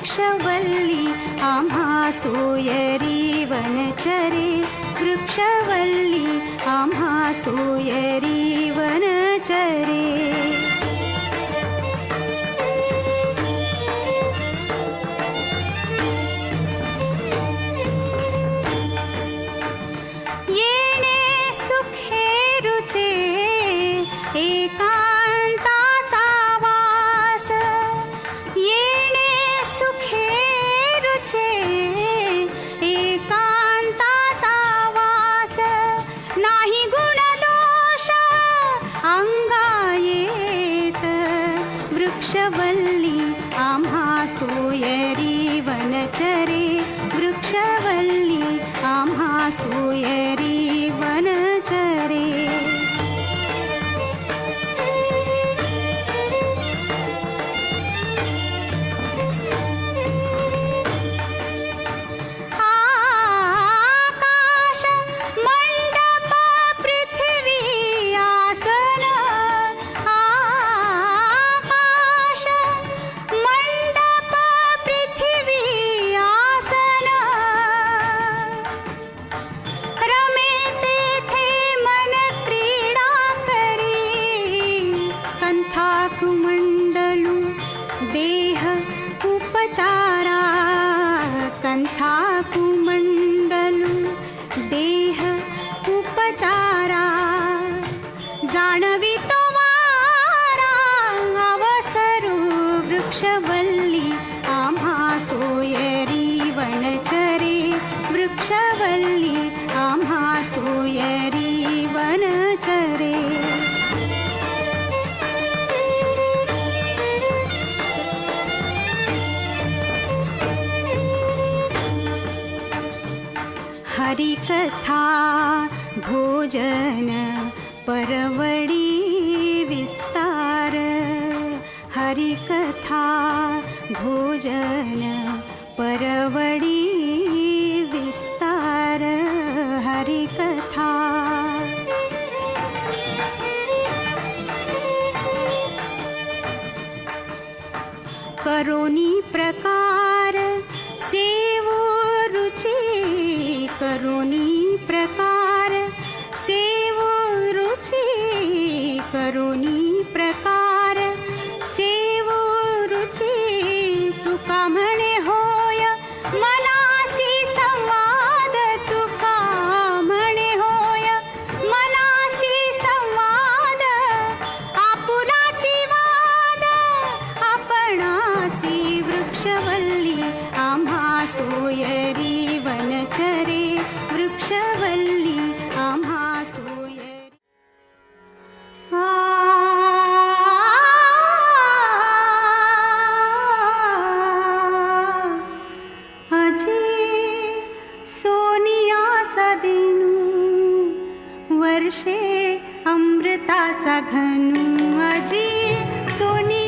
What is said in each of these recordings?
वृक्षवल्ली आम्हा सूयरीवनचरे वृक्षवल्ली आम्हा सूयरिवन वृक्षवल्ली आम्हा सोयरी वनचरे। वृक्षवल्ली आम्हा सोयरी वनचरे कंथा देह उपचारा जाणवीतो वारा अवसरू वृक्षवल्ली आम्हा सोयरी वनचरे वृक्षवल्ली आम्हा सोयरी वनचरे. हरिकथा भोजन परवडी विस्तार हरिकथा भोजन परवडी विस्तार हरिकथा। करोनी प्रकार करुणी प्रकार सेवो रुची करुणी प्रकार सेवो रुची तुका म्हणे होय मनासी संवाद तुका म्हणे होय मनासी संवाद आपुलाची वाद आपणासी वृक्षवल्ली सोयरी वनचरे वृक्षवल्ली आम्हा सोयरी अजी सोनियाचा दिनू वर्षे अमृताचा घनू. अजी सोनी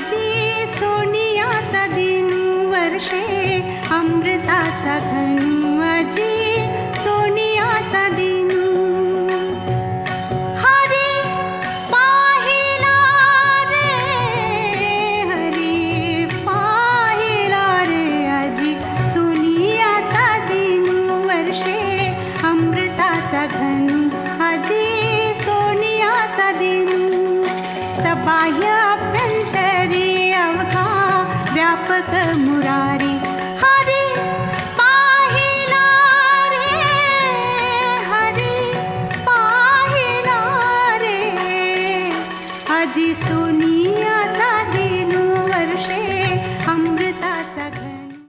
अजी सोनियाचा दिनू वर्षे अमृताचा घनू अजी सोनियाचा दिनू. हरी पाहिला रे हरी पाहिला रे अजी सोनियाचा दिनू वर्षे अमृताचा घन अजी सोनियाचा दिनू. सबाह्य व्यापक मुरारी. हरी पाहिला रे हरी पाहिला रे आजी